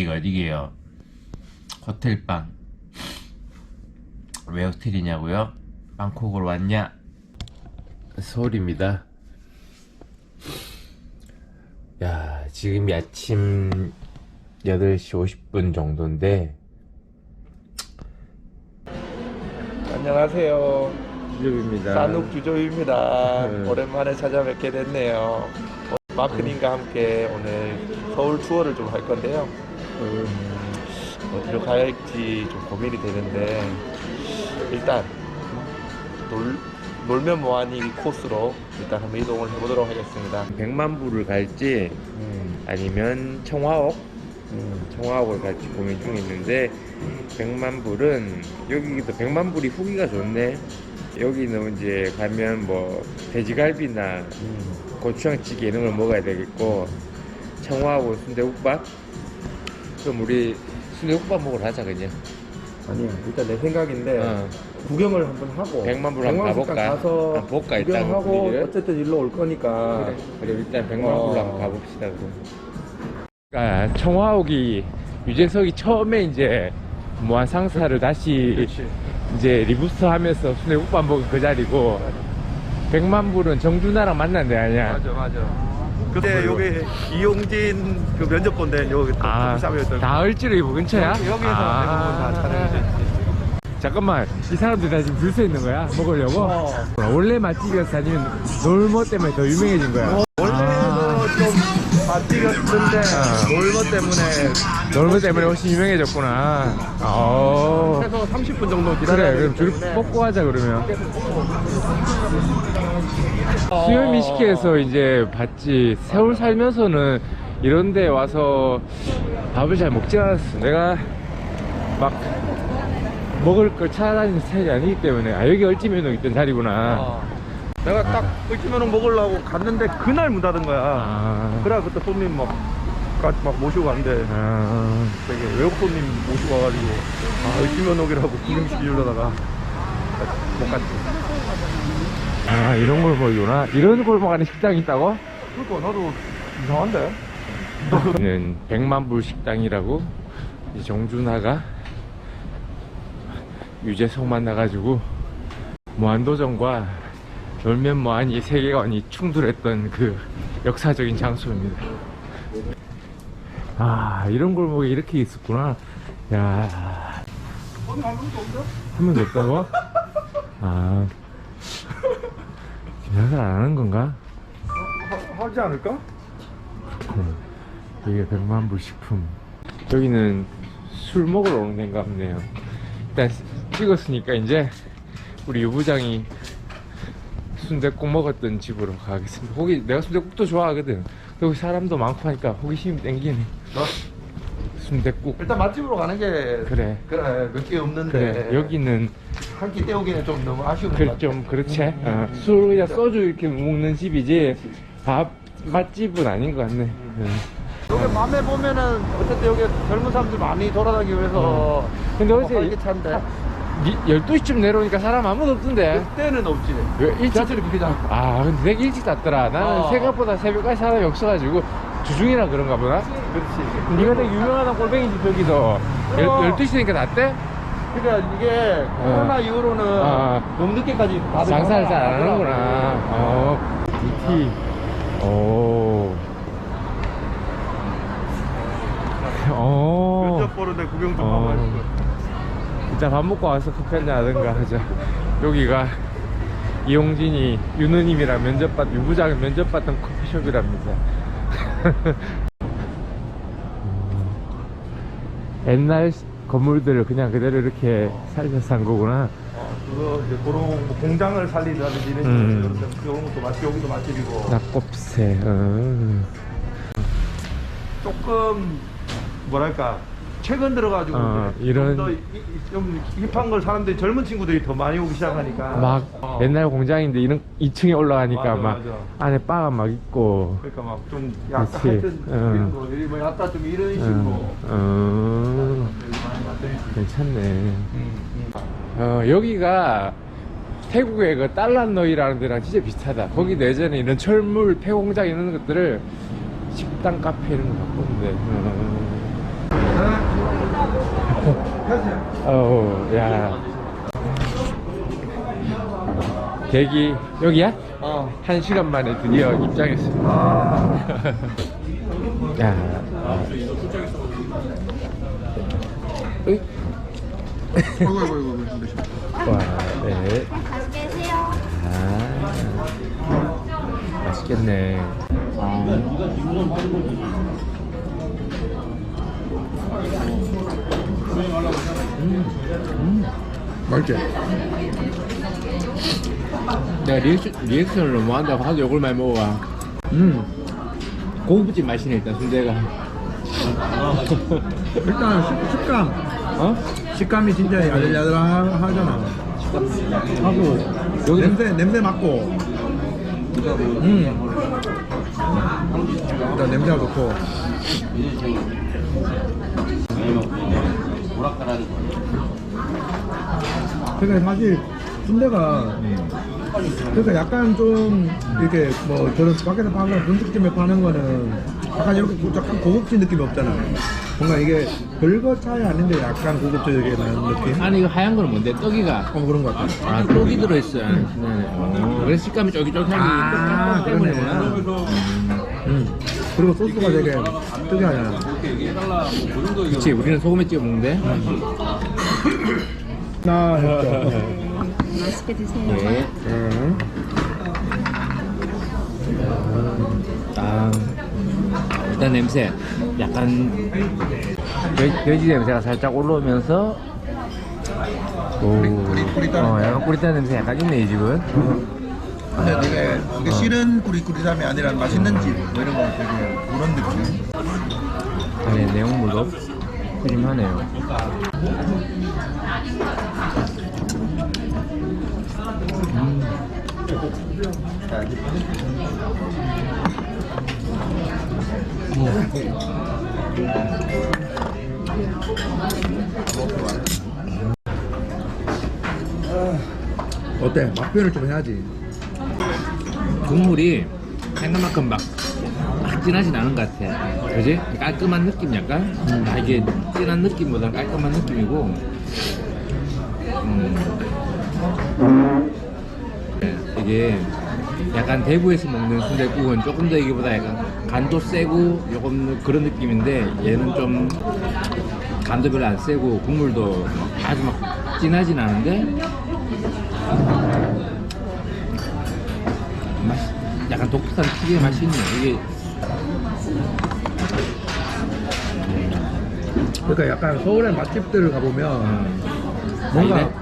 여기가 어디게요? 호텔방 왜 호텔이냐고요? 방콕으로 왔냐? 서울입니다 야 지금이 아침 8시 50분 정도인데 안녕하세요. 주접입니다 산욱 주조입니다. 네. 오랜만에 찾아뵙게 됐네요. 마크님과 함께 오늘 서울 투어를 좀 할 건데요. 음, 어디로 가야 할지 좀 고민이 되는데 일단 놀, 놀면 뭐하니 코스로 일단 한번 이동을 해보도록 하겠습니다. 백만부를 갈지 아니면 청화옥 음, 청화옥을 갈지 고민 중에 있는데 백만불은 여기도 백만불이 후기가 좋네. 여기는 이제 가면 뭐 돼지갈비나 음, 고추장찌개 이런 걸 먹어야 되겠고 청화하고 순대국밥 그럼 우리 순대 국밥 먹으러 가자 그냥 아니야 일단 내 생각인데 어. 구경을 한번 하고 백만불 한번 백만불 가볼까? 가서 한번 볼까, 일단 구경하고 분위기를? 어쨌든 일로 올 거니까 그래 그래 일단 백만불로 어. 한번 가봅시다 그럼 아, 청화옥이 유재석이 처음에 이제 무한 상사를 다시 그렇지. 이제 리부스 하면서 순대 국밥 먹은 그 자리고 백만불은 정준하랑 만난 데 아니야 맞아 맞아. 그때 여기 이용진 그 면접 본데 여기 아, 커피숍이었던 다 을지로 근처야? 여기에서 대부분 아. 다 촬영이 잠깐만, 이 사람들 다 지금 줄 서 있는 거야? 먹으려고? 어. 원래 맛집이었어? 아니면 놀모 때문에 더 유명해진 거야? 원래는 좀 맛집이었는데 아. 놀거 때문에 놀모 때문에 훨씬 유명해졌구나. 어. 최소 30분 정도 그래, 기다려야 그럼 줄 뽑고 하자, 그러면. 어. 수요 미식회에서 이제 봤지. 세월 살면서는 이런 데 와서 밥을 잘 먹지 않았어. 내가 막 먹을 걸 찾아다니는 스타일이 아니기 때문에. 아, 여기 얼찌면허 있던 자리구나. 어. 내가 딱 을지면은 먹으려고 갔는데 그날 문 닫은 거야 아. 그래 그때 손님 막, 까- 막 모시고 갔는데 아. 되게 외국 손님 모시고 와가지고 아 을지면옥이라고 구경시키려다가 못 갔지 아, 이런 골목이구나. 이런 골목 안에 식당이 있다고? 그러니까 나도 이상한데 여기는 백만불 식당이라고 이 정준하가 유재석 만나가지고 무한도전과 놀면 뭐하니 세계관이 충돌했던 그 역사적인 장소입니다. 아 이런 골목에 이렇게 있었구나. 야. 한 명도 없다고? 아. 지나서 안 하는 건가? 하, 하지 않을까? 네. 여기가 백만불 식품. 여기는 술 먹으러 오는 데인가 보네요. 일단 찍었으니까 이제 우리 유부장이 순대국 먹었던 집으로 가겠습니다. 거기 내가 순대국도 좋아하거든. 여기 사람도 많고 하니까 호기심이 땡기네. 어? 순대국. 일단 맛집으로 가는 게 그래. 그래 몇 개 없는데. 그래. 여기는 한 끼 때우기는 좀 너무 아쉬운 것 그, 같아 좀 그렇지. 어, 술 그냥 소주 이렇게 먹는 집이지 밥 맛집은 아닌 것 같네. 응. 여기 밤에 보면은 어쨌든 여기 젊은 사람들 많이 돌아다니기 위해서 근데 어제 어, 활기찬데. 12시쯤 내려오니까 사람 아무도 없던데. 그때는 없지. 왜 일찍 지하철이 비키잖아. 아 근데 되게 일찍 잤더라. 나는 어. 생각보다 새벽까지 사람이 없어가지고 주중이라 그런가 보나? 그렇지. 네가 되게 유명한 골뱅이집 저기도 어. 12시니까 났대? 그러니까 이게 코로나 이후로는 아. 너무 늦게까지 다들 장사를 잘 안. 하는구나 어 DT 오 어. 면접 보는데 구경 좀 어. 있어. 이따 밥 먹고 와서 커피 한잔 하든가 하자 여기가 이용진이 윤우님이랑 면접받 유부장을 면접받던 커피숍이랍니다 음, 옛날 건물들을 그냥 그대로 이렇게 살려서 한 거구나 어, 그거 이제 그런 뭐 공장을 살리다든지 이런 음. 식으로 그런 것도 맛집 여기도 맛집이고 낙곱새 어. 조금 뭐랄까 최근 들어가지고 어, 이제 이런- 좀, 더 이- 이- 좀 힙한 걸 사람들이 젊은 친구들이 더 많이 오기 시작하니까 막 어. 옛날 공장인데 이런 2층에 올라가니까 맞아, 막 맞아. 안에 바가 막 있고 그러니까 막 좀 약간 그치. 하여튼 어. 이런 거 이- 뭐 약간 좀 이런 식으로 어, 어, 많이 만들지. 괜찮네 음, 음. 어, 여기가 태국의 그 딸란너이라는 데랑 진짜 비슷하다. 거기도 예전에 이런 철물 폐공장 이런 것들을 식당 카페 이런 거 바꿨는데. 어. 어우, 야. 대기, 여기야? 어. 한 시간 만에 드디어 입장했습니다. 야. 으이. 아이고 아이고 아이고 아이고. 와, 네. 아, 맛있겠네. 맛있지? 내가 리액션, 리액션을 너무 한다고 하도 욕을 많이 먹어봐. 음. 고급집 맛이네, 일단 순대가. 일단 식, 식감 어? 식감이 진짜 야들야들하잖아 하고 여기 냄새 냄새 맡고 음 일단 냄새가 좋고 그러니까 사실 순대가 그러니까 약간 좀 이렇게 뭐 저런 밖에서 파는 분식집에 파는 거는 약간 이렇게 고- 약간 고급진 느낌이 없잖아. 뭔가 이게 별거 차이 아닌데 약간 고급지게 나는 느낌? 아니, 이거 하얀 거는 뭔데? 떡이가. 어 그런 것 같아. 아, 떡이 들어있어요. 안에. 네. 그래서 식감이 쫄깃쫄깃한 게 아, 떡 때문이구나. 그러네. 음. 그리고 소스가 되게 특이하잖아. 그치, 우리는 소금에 찍어 먹는데. 아, 진짜. 맛있게 드세요. 예. 음. 아, 일단 냄새. 약간 돼, 돼지 냄새가 살짝 올라오면서 오, 어, 약간 꾸릿한 냄새 약간 있네 이 집은. 근데 되게 이게 실은 꾸리꾸리함이 아니라 맛있는 집뭐 이런 거 되게 그런 느낌. 안에 내용물도 푸짐하네요. 어때? 맛 표현을 좀 해야지. 국물이 생각만큼 막, 막 진하진 않은 것 같아. 그지? 깔끔한 느낌 약간? 아, 이게 진한 느낌보다 깔끔한 느낌이고, 음. 네, 이게 약간 대구에서 먹는 순대국은 조금 더 이게보다 약간 간도 세고 조금 그런 느낌인데 얘는 좀 간도 별로 안 세고 국물도 아주 막 진하진 않은데 약간 독특한 특유의 맛이 있네 이게 그러니까 약간 서울의 맛집들을 가보면 음, 뭔가 아니네.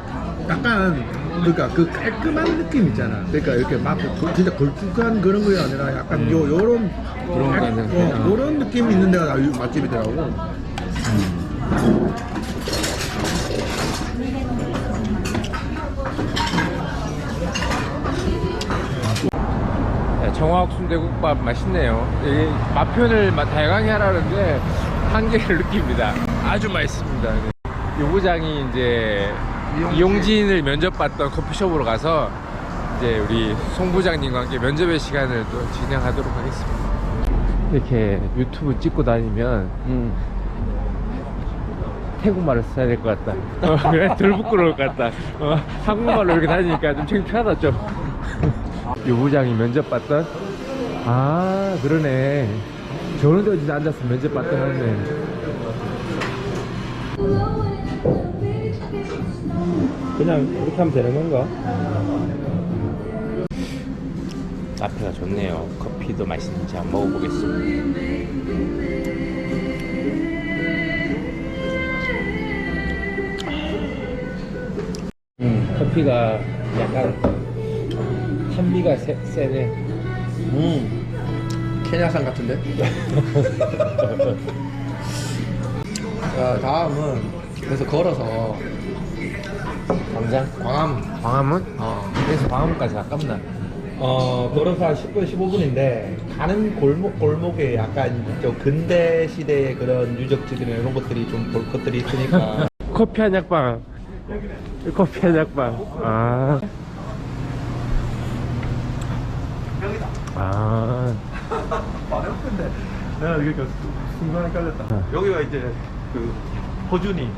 약간 그러니까 그 깔끔한 느낌 있잖아. 그러니까 이렇게 막 그- 진짜 걸쭉한 그런 게 아니라 약간 음. 요 요런 그런 깔- 거는 어, 요런 느낌이 있는 데가 나 맛집이더라고. 정화옥 순대국밥 맛있네요. 이게 맛 표현을 마- 다양하게 하라는데 한계를 느낍니다. 아주 맛있습니다. 네. 유 부장이 이제 이용진. 이용진 을 면접받던 커피숍으로 가서 이제 우리 송 부장님과 함께 면접의 시간을 또 진행하도록 하겠습니다. 이렇게 유튜브 찍고 다니면 음. 태국말을 써야 될 것 같다. 어, 그래? 덜 부끄러울 것 같다. 어, 한국말로 이렇게 다니니까 좀 창피하다, 좀. 유 부장이 면접 봤던? 아, 그러네. 저런 데 어디서 앉아서 면접 봤던 하네. 그냥 이렇게 하면 되는 건가? 앞에가 좋네요. 커피도 맛있는지 한번 먹어보겠습니다. 음, 커피가 약간 탄미가 세, 세네. 음. 케냐산 같은데? 자, 다음은 그래서 걸어서 광장? 광암 광화문? 어, 그래서 광화문까지 가깝나? 어 걸어서 한 10분 15분인데 가는 골목 골목에 약간 저 근대 시대의 그런 유적지들이나 이런 것들이 좀 볼 것들이 있으니까 커피 한약방. 커피 한약방. 아. 아. 어렵던데 내가 이게 순간 헷갈렸다 여기가 이제 그 허준이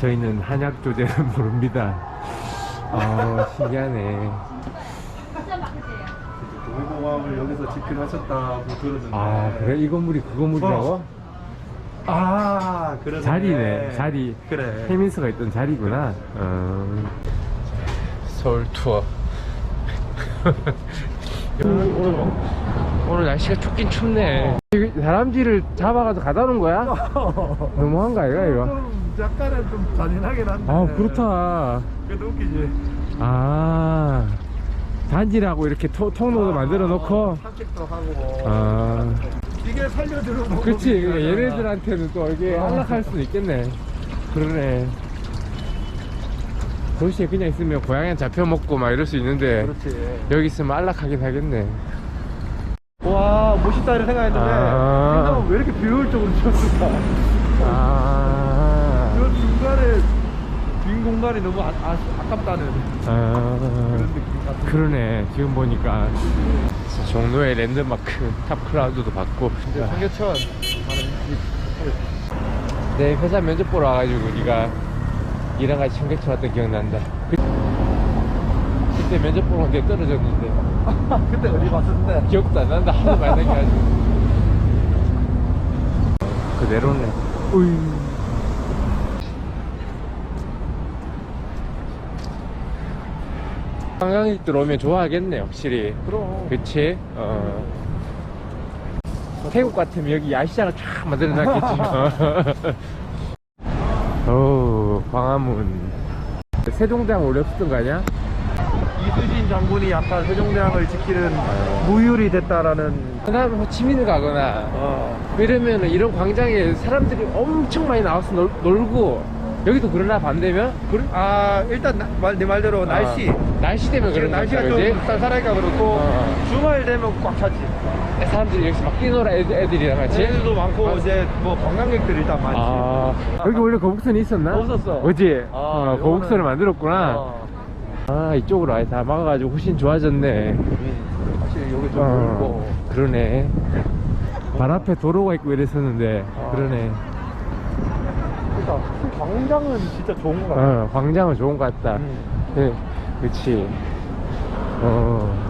저희는 한약 조제는 모릅니다. 어, 신기하네. 동해공항을 여기서 집필하셨다고 들었는데. 아, 그래? 이 건물이 그 건물이라고? 아, 그러네. 자리네, 자리. 그래. 해민스가 있던 자리구나. 어. 서울 투어. 오늘, 오늘 날씨가 춥긴 춥네. 이거 다람쥐를 잡아가지고 가다 놓은 거야? 너무한 거 아이가, 이거? 좀 약간은 좀 잔인하긴 한데. 아, 그렇다. 그래도 웃기지. 아, 단지라고 이렇게 토, 통로도 만들어 놓고. 산책도 하고. 아, 이게 살려주는 그치. 있잖아. 얘네들한테는 또 이게 안락할 수도 있겠네. 그러네. 도시에 그냥 있으면 고양이 잡혀 먹고 막 이럴 수 있는데. 그렇지. 여기 있으면 안락하긴 하겠네. 와, 멋있다 이런 생각했는데. 아. 생각은 왜 이렇게 비효율적으로 지었을까? 아, 그 중간에 빈 공간이 너무 아, 아, 아깝다는 아, 그런 느낌 같은. 그러네. 지금 보니까 종로의 랜드마크 탑 클라우드도 받고. 이제 청계천 내 회사 면접 보러 와가지고 네가 이랑 같이 청계천 왔던 기억난다. 그, 그때 면접 보러 온게 떨어졌는데 그때 어디 봤었는데 기억도 안 난다. 하도 많이 다녀가지고. 그대로네. 우이. 관광객들 오면 좋아하겠네, 확실히. 그럼 그치? 어. 태국 같으면 여기 야시장을 쫙 만들어놨겠지. 어, 광화문. 세종대왕 원래 없었던 거 아니야? 이수진 장군이 약간 세종대왕을 지키는 아. 무율이 됐다라는 그 다음에 호치민을 가거나, 어, 이러면 이런 광장에 사람들이 엄청 많이 나와서 놀, 놀고, 여기도 그러나 반대면? 그래? 아 일단 나, 말, 네 말대로 날씨 아, 날씨 지금 그런 날씨가? 좀 쌀쌀하니까 그렇고 어. 주말 되면 꽉 차지 사람들이 여기서 막 뛰놀아 애들, 애들이랑 같이? 애들도 많고 아. 이제 뭐 관광객들이 일단 많지 아, 여기 원래 거북선이 있었나? 없었어. 그지? 아, 어, 요거는- 거북선을 만들었구나. 어. 아, 이쪽으로 아예 다 막아가지고 훨씬 좋아졌네. 음, 확실히 여기 좀 어, 넓고 그러네. 발 앞에 도로가 있고 이랬었는데, 아. 그러네. 그러니까 광장은 진짜 좋은 거 같아 어, 광장은 좋은 것 같다. 음. 네, 그치. 어.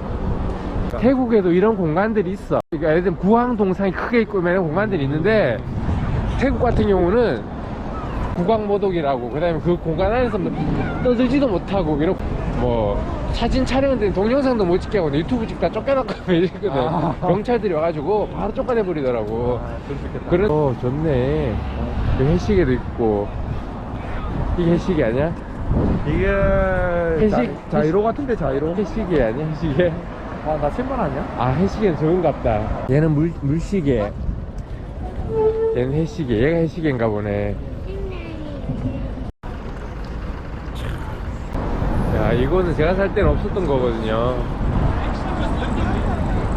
태국에도 이런 공간들이 있어. 그러니까 예를 들면 구황 동상이 크게 있고 이런 공간들이 있는데, 태국 같은 경우는 구광모독이라고, 그 다음에 그 공간 안에서 뭐 떠들지도 못하고, 이런, 뭐, 사진 촬영은 동영상도 못 찍게 하고, 유튜브 찍다 쫓겨났고, 이랬거든. 아. 경찰들이 와가지고, 바로 쫓아내버리더라고. 아, 그런, 어, 좋네. 그 해시계도 있고. 이게 해시계 아니야? 이게 회식- 자, 자이로 같은데 자이로 해시계 아니야? 해시계? 아나 신발 아니야? 아 해시계는 적은갑다. 얘는 물, 물시계. 얘는 해시계 얘가 해시계인가 보네. 야 이거는 제가 살 때는 없었던 거거든요.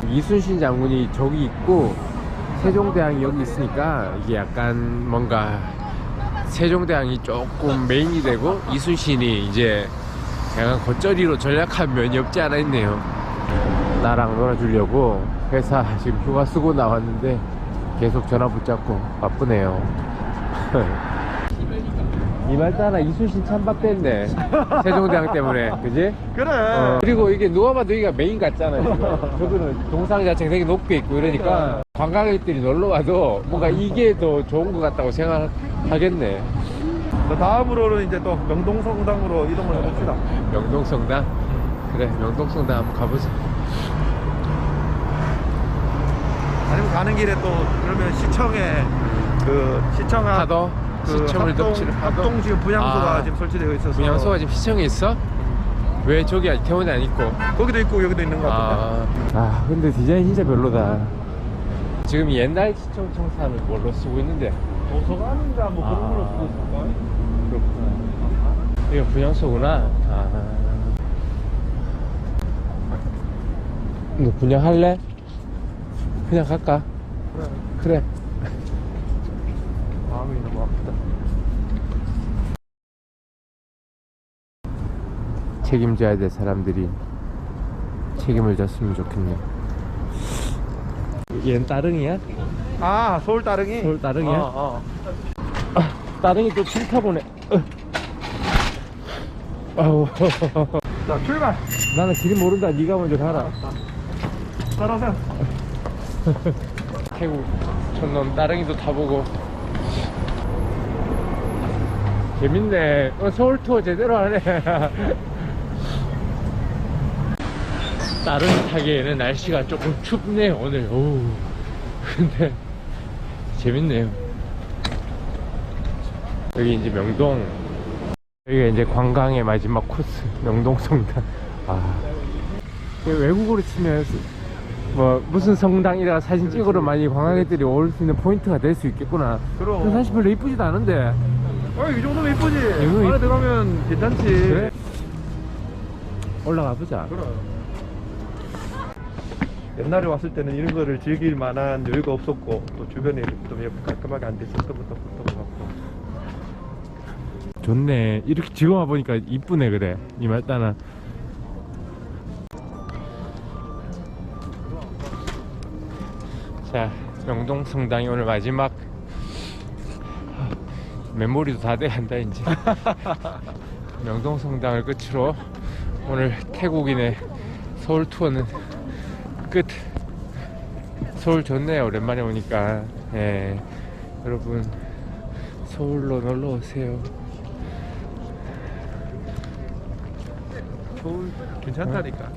이순신 장군이 저기 있고 세종대왕이 여기 있으니까 이게 약간 뭔가 세종대왕이 조금 메인이 되고 이순신이 이제 약간 겉절이로 전략한 면이 없지 않아 있네요 나랑 놀아주려고 회사 지금 휴가 쓰고 나왔는데 계속 전화 붙잡고 바쁘네요. 이말 따라 이순신 찬밥 됐네. 세종대왕 때문에, 그지? 그래 어, 그리고 이게 누가 봐도 여기가 메인 같잖아요. 저거는 동상 자체가 되게 높게 있고 이러니까 관광객들이 놀러 와도 뭔가 이게 더 좋은 것 같다고 생각하겠네. 자, 다음으로는 이제 또 명동성당으로 이동을 해봅시다 명동성당? 그래, 명동성당 한번 가보자. 아니면 가는 길에 또 그러면 시청에 그 시청 앞 파도? 그 시청을 합동, 덮치는 파도? 합동 지금 분향소가 아. 지금 설치되어 있어서 분양소가 지금 시청에 있어? 왜 저기 태원에 안 있고? 거기도 있고 여기도 있는 것 같은데 아, 아 근데 디자인 진짜 별로다. 지금 이 옛날 시청 청사는 뭘로 쓰고 있는데? 도서관인가 뭐 그런 아. 걸로 쓰고 있을까? 그렇구나. 이거 분양소구나. 아. 너 분양할래? 그냥 갈까? 그래 그래. 마음이 너무 아프다 책임져야 될 사람들이 책임을 졌으면 좋겠네. 얘는 따릉이야? 아 서울 따릉이? 서울 따릉이야? 어, 어. 따릉이 또 싫다 보네. 어. 아우. 자 출발 나는 길 모른다. 네가 먼저 가라. 따라오세요 태국 촌놈 따릉이도 타보고. 재밌네. 어, 서울 투어 제대로 하네. 따릉이 타기에는 날씨가 조금 춥네요 오늘. 오. 근데 재밌네요. 여기 이제 명동. 여기가 이제 관광의 마지막 코스 명동 성당. 아. 외국어로 치면 뭐 무슨 성당이라 사진 찍으러 많이 관광객들이 올 수 있는 포인트가 될 수 있겠구나. 그럼. 근데 사실 별로 이쁘지도 않은데. 어이 정도면 이쁘지 안에 이쁘- 들어가면 괜찮지 그래? 올라가 보자. 옛날에 왔을 때는 이런 거를 즐길 만한 여유가 없었고 또 주변에 좀 깔끔하게 안돼 있었던 것도 그런 것 같고 좋네. 이렇게 지금 와 보니까 이쁘네 그래. 이 말따나. 자, 명동 성당이 오늘 마지막 메모리도 다 돼야 한다 이제. 명동 성당을 끝으로 오늘 태국인의 서울 투어는 끝. 서울 좋네요. 오랜만에 오니까. 예. 여러분 서울로 놀러 오세요. 서울 괜찮다니까